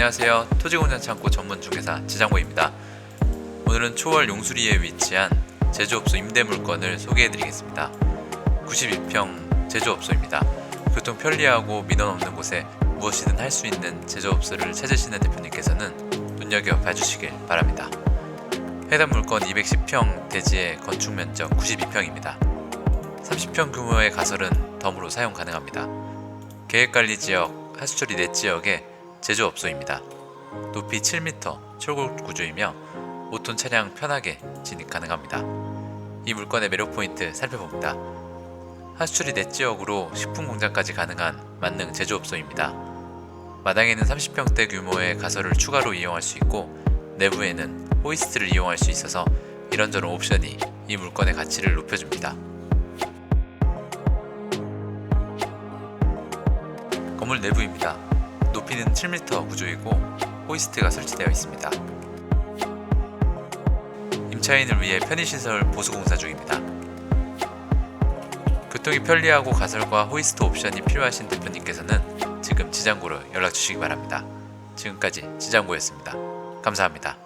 안녕하세요. 토지공장 창고 전문 중개사 지장고입니다. 오늘은 초월 용수리에 위치한 제조업소 임대 물건을 소개해드리겠습니다. 92평 제조업소입니다. 교통 편리하고 민원 없는 곳에 무엇이든 할 수 있는 제조업소를 찾으시는 대표님께서는 눈여겨 봐주시길 바랍니다. 해당 물건 210평 대지의 건축 면적 92평입니다. 30평 규모의 가설은 덤으로 사용 가능합니다. 계획관리 지역, 하수처리 내 지역의 제조업소입니다. 높이 7m, 철골 구조이며 5톤 차량 편하게 진입 가능합니다. 이 물건의 매력 포인트 살펴봅니다. 하수처리 내 지역으로 식품 공장까지 가능한 만능 제조업소입니다. 마당에는 30평대 규모의 가설을 추가로 이용할 수 있고 내부에는 호이스트를 이용할 수 있어서 이런저런 옵션이 이 물건의 가치를 높여줍니다. 건물 내부입니다. 높이는 7m 구조이고 호이스트가 설치되어 있습니다. 임차인을 위해 편의시설 보수공사 중입니다. 교통이 편리하고 가설과 호이스트 옵션이 필요하신 대표님께서는 지금 지장고로 연락 주시기 바랍니다. 지금까지 지장고였습니다. 감사합니다.